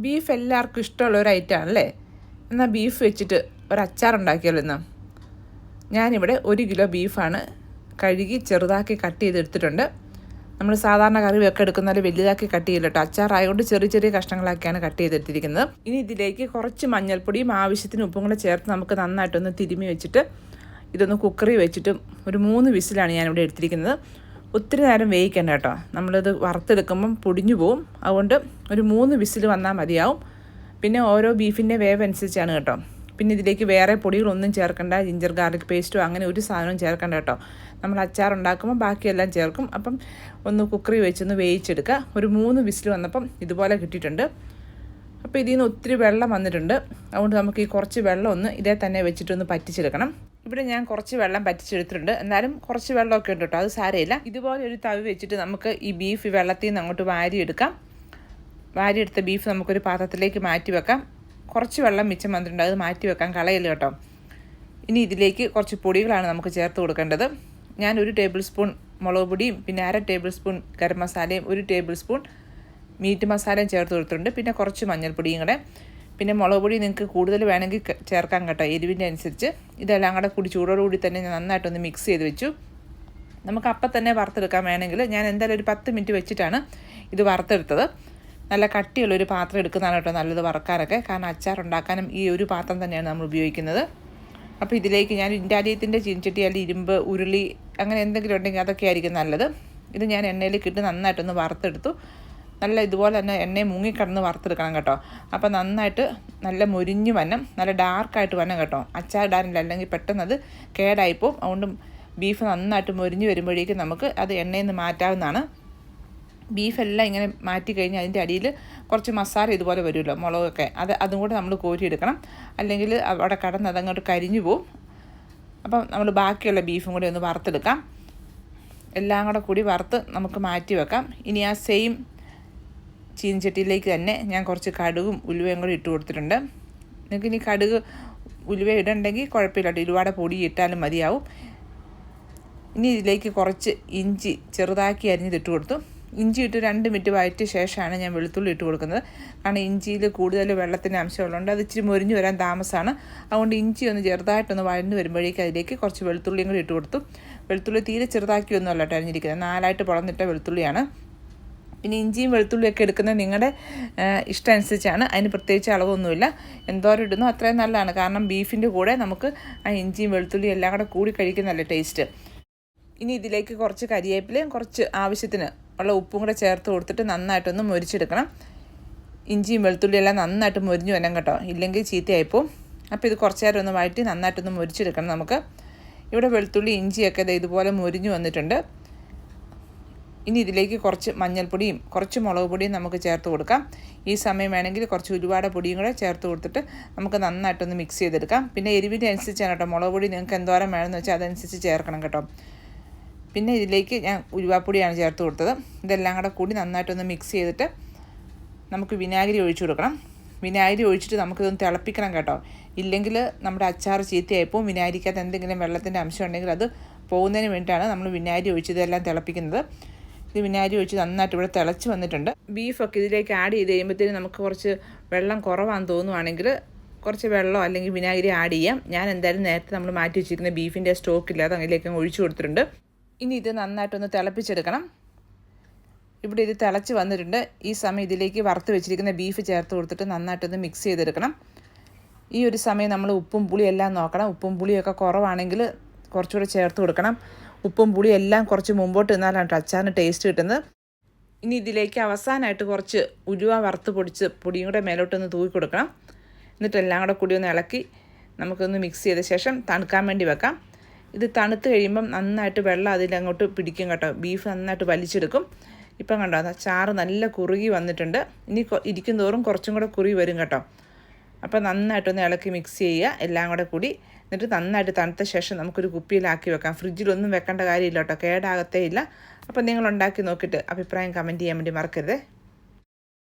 Beef എല്ലാവർക്കും ഇഷ്ടമുള്ള ഒരു ഐറ്റമാണ് എന്നാൽ ബീഫ് വെച്ചിട്ട് ഒരു അച്ചാർ ഉണ്ടാക്കിയല്ലോ ഇന്ന്? ഞാനിവിടെ ഒരു കിലോ ബീഫാണ് കഴുകി ചെറുതാക്കി കട്ട് ചെയ്തെടുത്തിട്ടുണ്ട്. നമ്മൾ സാധാരണ കറി വെക്കെ എടുക്കുന്നതിൽ പോലെ വലുതാക്കി കട്ട് ചെയ്യില്ല കേട്ടോ. അച്ചാറായതുകൊണ്ട് ചെറിയ ചെറിയ കഷ്ണങ്ങളാക്കിയാണ് കട്ട് ചെയ്തെടുത്തിരിക്കുന്നത്. ഇനി ഇതിലേക്ക് കുറച്ച് മഞ്ഞൾപ്പൊടിയും ആവശ്യത്തിന് ഉപ്പും കൂടെ ചേർത്ത് നമുക്ക് നന്നായിട്ടൊന്ന് തിരുമി വെച്ചിട്ട് ഇതൊന്ന് കുക്കറി വെച്ചിട്ട് ഒരു മൂന്ന് വിസിലാണ് ഞാനിവിടെ എടുത്തിരിക്കുന്നത്. ഒത്തിരി നേരം വേവിക്കണ്ട കേട്ടോ. നമ്മളിത് വറുത്തെടുക്കുമ്പം പൊടിഞ്ഞു പോവും. അതുകൊണ്ട് ഒരു മൂന്ന് വിസിൽ വന്നാൽ മതിയാവും. പിന്നെ ഓരോ ബീഫിന്റെ വേവ് അനുസരിച്ചാണ് കേട്ടോ. പിന്നെ ഇതിലേക്ക് വേറെ പൊടികളൊന്നും ചേർക്കണ്ട. ജിഞ്ചർ ഗാർലിക് പേസ്റ്റോ അങ്ങനെ ഒരു സാധനവും ചേർക്കണ്ട കേട്ടോ. നമ്മൾ അച്ചാർ ഉണ്ടാക്കുമ്പോൾ ബാക്കിയെല്ലാം ചേർക്കും. അപ്പം ഒന്ന് കുക്കറി വെച്ചൊന്ന് വേവിച്ചെടുക്കുക. ഒരു മൂന്ന് വിസിൽ വന്നപ്പം ഇതുപോലെ കിട്ടിയിട്ടുണ്ട്. അപ്പോൾ ഇതിൽ നിന്ന് ഒത്തിരി വെള്ളം വന്നിട്ടുണ്ട്. അതുകൊണ്ട് നമുക്ക് ഈ കുറച്ച് വെള്ളം ഒന്ന് ഇതേ തന്നെ വെച്ചിട്ടൊന്ന് പറ്റിച്ചെടുക്കണം. ഇവിടെ ഞാൻ കുറച്ച് വെള്ളം പറ്റിച്ചെടുത്തിട്ടുണ്ട്. എന്നാലും കുറച്ച് വെള്ളമൊക്കെ ഉണ്ട് കേട്ടോ. അത് സാരമില്ല. ഇതുപോലെ ഒരു തവി വെച്ചിട്ട് നമുക്ക് ഈ ബീഫ് വെള്ളത്തിൽ നിന്ന് അങ്ങോട്ട് വാരിയെടുക്കാം. വാരിയെടുത്ത ബീഫ് നമുക്കൊരു പാത്രത്തിലേക്ക് മാറ്റി വെക്കാം കുറച്ച് വെള്ളം മിച്ചം വന്നിട്ടുണ്ട്. അത് മാറ്റി വെക്കാം കളയില്ല കേട്ടോ. ഇനി ഇതിലേക്ക് കുറച്ച് പൊടികളാണ് നമുക്ക് ചേർത്ത് കൊടുക്കേണ്ടത്. ഞാൻ ഒരു ടേബിൾ സ്പൂൺ മുളക് പൊടിയും പിന്നെ അര ടേബിൾ സ്പൂൺ ഗരം മസാലയും ഒരു ടേബിൾ സ്പൂൺ മീറ്റ് മസാലയും ചേർത്ത് കൊടുത്തിട്ടുണ്ട്. പിന്നെ കുറച്ച് മഞ്ഞൾപ്പൊടിയും കൂടെ. പിന്നെ മുളക് പൊടി നിങ്ങൾക്ക് കൂടുതൽ വേണമെങ്കിൽ ചേർക്കാം കേട്ടോ എരിവിന്റെ അനുസരിച്ച്. ഇതെല്ലാം കൂടെ കൂടി ചൂടോടുകൂടി തന്നെ ഞാൻ നന്നായിട്ടൊന്ന് മിക്സ് ചെയ്ത് വെച്ചു. നമുക്ക് അപ്പം തന്നെ വറുത്തെടുക്കാൻ വേണമെങ്കിൽ ഞാൻ എന്തായാലും ഒരു പത്ത് മിനിറ്റ് വെച്ചിട്ടാണ് ഇത് വറുത്തെടുത്തത്. നല്ല കട്ടിയുള്ള ഒരു പാത്രം എടുക്കുന്നതാണ് കേട്ടോ നല്ലത് വറക്കാനൊക്കെ. കാരണം അച്ചാർ ഉണ്ടാക്കാനും ഈ ഒരു പാത്രം തന്നെയാണ് നമ്മൾ ഉപയോഗിക്കുന്നത്. അപ്പോൾ ഇതിലേക്ക് ഞാൻ ഇൻഡാലിയത്തിന്റെ ചീനിച്ചട്ടി അല്ലെങ്കിൽ ഇരുമ്പ് ഉരുളി അങ്ങനെ എന്തെങ്കിലും ഉണ്ടെങ്കിൽ അതൊക്കെ ആയിരിക്കും നല്ലത്. ഇത് ഞാൻ എണ്ണയിലേക്ക് ഇട്ട് നന്നായിട്ടൊന്ന് വറുത്തെടുത്തു. നല്ല ഇതുപോലെ തന്നെ എണ്ണയെ മുങ്ങിക്കിടന്ന് വറുത്തെടുക്കണം കേട്ടോ. അപ്പോൾ നന്നായിട്ട് നല്ല മുരിഞ്ഞ് വനം നല്ല ഡാർക്കായിട്ട് വനം കേട്ടോ. അച്ചാർ ഇടാനില്ല. അല്ലെങ്കിൽ പെട്ടെന്ന് അത് കേടായിപ്പോവും. അതുകൊണ്ട് ബീഫ് നന്നായിട്ട് മുരിഞ്ഞ് വരുമ്പോഴേക്കും നമുക്ക് അത് എണ്ണയിൽ നിന്ന് മാറ്റാവുന്നതാണ്. ബീഫെല്ലാം ഇങ്ങനെ മാറ്റി കഴിഞ്ഞ് അതിന്റെ അടിയിൽ കുറച്ച് മസാല ഇതുപോലെ വരുമല്ലോ മുളകൊക്കെ. അത് അതും കൂടെ നമ്മൾ കോരിയെടുക്കണം. അല്ലെങ്കിൽ അവിടെ കടന്ന് അതങ്ങോട്ട് കരിഞ്ഞു പോവും. അപ്പം നമ്മൾ ബാക്കിയുള്ള ബീഫും കൂടി ഒന്ന് വറുത്തെടുക്കാം. എല്ലാം കൂടെ കൂടി വറുത്ത് നമുക്ക് മാറ്റി വെക്കാം. ഇനി ആ സെയിം ചീനിച്ചട്ടിയിലേക്ക് തന്നെ ഞാൻ കുറച്ച് കടുകും ഉലുവയും കൂടി ഇട്ട് കൊടുത്തിട്ടുണ്ട്. നിങ്ങൾക്ക് ഇനി കടുക് ഉലുവ ഇടണ്ടെങ്കിൽ കുഴപ്പമില്ല കേട്ടോ ഒരുപാട് പൊടി ഇട്ടാലും മതിയാവും. ഇനി ഇതിലേക്ക് കുറച്ച് ഇഞ്ചി ചെറുതാക്കി അരിഞ്ഞിട്ട് കൊടുത്തു. ഇഞ്ചി ഇട്ട് രണ്ട് മിനിറ്റ് വഴറ്റിയ ശേഷമാണ് ഞാൻ വെളുത്തുള്ളി ഇട്ട് കൊടുക്കുന്നത്. കാരണം ഇഞ്ചിയിൽ കൂടുതൽ വെള്ളത്തിന്റെ അംശമുള്ളതുകൊണ്ട് അത് ഇച്ചിരി മുരിഞ്ഞു വരാൻ താമസമാണ് അതുകൊണ്ട് ഇഞ്ചി ഒന്ന് ചെറുതായിട്ടൊന്ന് വഴന്ന് വരുമ്പോഴേക്കും അതിലേക്ക് കുറച്ച് വെളുത്തുള്ളിയും കൂടി ഇട്ട് കൊടുത്തു. വെളുത്തുള്ളി തീരെ ചെറുതാക്കി ഒന്നുമല്ല കേട്ടോ അരിഞ്ഞിരിക്കുന്നത്. നാലായിട്ട് പുളന്നിട്ട വെളുത്തുള്ളിയാണ്. പിന്നെ ഇഞ്ചിയും വെളുത്തുള്ളിയൊക്കെ എടുക്കുന്നത് നിങ്ങളുടെ ഇഷ്ടം അനുസരിച്ചാണ് അതിന് പ്രത്യേകിച്ച് അളവൊന്നുമില്ല. എന്തോരം ഇടുന്നു അത്രയും നല്ലതാണ്. കാരണം ബീഫിന്റെ കൂടെ നമുക്ക് ആ ഇഞ്ചിയും വെളുത്തുള്ളിയും എല്ലാം കൂടെ കൂടി കഴിക്കുന്നതല്ലേ ടേസ്റ്റ്. ഇനി ഇതിലേക്ക് കുറച്ച് കരിയേപ്പിലയും കുറച്ച് ആവശ്യത്തിന് ഉള്ള ഉപ്പും കൂടെ ചേർത്ത് കൊടുത്തിട്ട് നന്നായിട്ടൊന്ന് മൊരിച്ചെടുക്കണം. ഇഞ്ചിയും വെളുത്തുള്ളിയും എല്ലാം നന്നായിട്ട് മൊരിഞ്ഞു വരണം കേട്ടോ. ഇല്ലെങ്കിൽ ചീത്തയായിപ്പോവും. അപ്പോൾ ഇത് കുറച്ച് നേരം ഒന്ന് വഴറ്റി നന്നായിട്ടൊന്ന് മൊരിച്ചെടുക്കണം നമുക്ക്. ഇവിടെ വെളുത്തുള്ളി ഇഞ്ചിയൊക്കെ ഇതുപോലെ മുരിഞ്ഞു വന്നിട്ടുണ്ട്. ഇനി ഇതിലേക്ക് കുറച്ച് മഞ്ഞൾപ്പൊടിയും കുറച്ച് മുളക് പൊടിയും നമുക്ക് ചേർത്ത് കൊടുക്കാം. ഈ സമയം വേണമെങ്കിൽ കുറച്ച് ഉരുവാട പൊടിയും കൂടെ ചേർത്ത് കൊടുത്തിട്ട് നമുക്ക് നന്നായിട്ടൊന്ന് മിക്സ് ചെയ്തെടുക്കാം. പിന്നെ എരിവിന്റെ അനുസരിച്ചാണ് കേട്ടോ. മുളക് പൊടി നിങ്ങൾക്ക് എന്തോരം വേണമെന്ന് വെച്ചാൽ അതനുസരിച്ച് ചേർക്കണം കേട്ടോ. പിന്നെ ഇതിലേക്ക് ഞാൻ ഉരുവാപ്പൊടിയാണ് ചേർത്ത് കൊടുത്തത്. ഇതെല്ലാം കൂടെ കൂടി നന്നായിട്ടൊന്ന് മിക്സ് ചെയ്തിട്ട് നമുക്ക് വിനാഗിരി ഒഴിച്ചു കൊടുക്കണം. വിനാഗിരി ഒഴിച്ചിട്ട് നമുക്കിതൊന്ന് തിളപ്പിക്കണം കേട്ടോ. ഇല്ലെങ്കിൽ നമ്മുടെ അച്ചാർ ചീത്തയായിപ്പോൾ വിനാഗിരിക്കകത്ത് എന്തെങ്കിലും വെള്ളത്തിന്റെ അംശം ഉണ്ടെങ്കിൽ അത് പോകുന്നതിന് വേണ്ടിയിട്ടാണ് നമ്മൾ വിനാഗിരി ഒഴിച്ച് ഇതെല്ലാം തിളപ്പിക്കുന്നത്. ഇത് വിനാഗിരി ഒഴിച്ച് നന്നായിട്ട് ഇവിടെ തിളച്ച് വന്നിട്ടുണ്ട്. ബീഫൊക്കെ ഇതിലേക്ക് ആഡ് ചെയ്ത് കഴിയുമ്പോഴത്തേനും നമുക്ക് കുറച്ച് വെള്ളം കുറവാണെന്ന് തോന്നുവാണെങ്കിൽ കുറച്ച് വെള്ളം അല്ലെങ്കിൽ വിനാഗിരി ആഡ് ചെയ്യാം. ഞാൻ എന്തായാലും നേരത്തെ നമ്മൾ മാറ്റി വെച്ചിരിക്കുന്ന ബീഫിന്റെ സ്റ്റോക്ക് ഇല്ലാതെ അതിലേക്ക് അങ്ങ് ഒഴിച്ചു കൊടുത്തിട്ടുണ്ട്. ഇനി ഇത് നന്നായിട്ടൊന്ന് തിളപ്പിച്ചെടുക്കണം. ഇവിടെ ഇത് തിളച്ച് വന്നിട്ടുണ്ട്. ഈ സമയം ഇതിലേക്ക് വറുത്ത് വെച്ചിരിക്കുന്ന ബീഫ് ചേർത്ത് കൊടുത്തിട്ട് നന്നായിട്ടൊന്ന് മിക്സ് ചെയ്തെടുക്കണം. ഈ ഒരു സമയം നമ്മൾ ഉപ്പും പുളിയെല്ലാം നോക്കണം. ഉപ്പും പുളിയൊക്കെ കുറവാണെങ്കിൽ കുറച്ചുകൂടെ ചേർത്ത് കൊടുക്കണം. ഉപ്പും പുളിയും എല്ലാം കുറച്ച് മുമ്പോട്ട് നിന്നാലാണ് കേട്ടോ അച്ചാറിന് ടേസ്റ്റ് കിട്ടുന്നത്. ഇനി ഇതിലേക്ക് അവസാനമായിട്ട് കുറച്ച് ഉലുവ വറുത്ത് പൊടിച്ച് പൊടിയും കൂടെ മേലോട്ടൊന്ന് തൂക്കി കൊടുക്കണം. എന്നിട്ട് എല്ലാം കൂടെ കൂടി ഒന്ന് ഇളക്കി നമുക്കൊന്ന് മിക്സ് ചെയ്ത ശേഷം തണുക്കാൻ വേണ്ടി വെക്കാം. ഇത് തണുത്ത് കഴിയുമ്പം നന്നായിട്ട് വെള്ളം അതിലങ്ങോട്ട് പിടിക്കും കേട്ടോ. ബീഫ് നന്നായിട്ട് വലിച്ചെടുക്കും. ഇപ്പം കണ്ടോ ചാറ് നല്ല കുറുകി വന്നിട്ടുണ്ട്. ഇനി ഇരിക്കും തോറും കുറച്ചും കൂടെ കുറുകി വരും കേട്ടോ. അപ്പോൾ നന്നായിട്ടൊന്ന് ഇളക്കി മിക്സ് ചെയ്യുക. എല്ലാം കൂടെ കൂടി എന്നിട്ട് നന്നായിട്ട് തണുത്ത ശേഷം നമുക്കൊരു കുപ്പിയിലാക്കി വെക്കാം. ഫ്രിഡ്ജിലൊന്നും വെക്കേണ്ട കാര്യമില്ല കേട്ടോ. കേടാകത്തേ ഇല്ല. അപ്പോൾ നിങ്ങൾ ഉണ്ടാക്കി നോക്കിയിട്ട് അഭിപ്രായം കമന്റ് ചെയ്യാൻ വേണ്ടി മറക്കരുത്.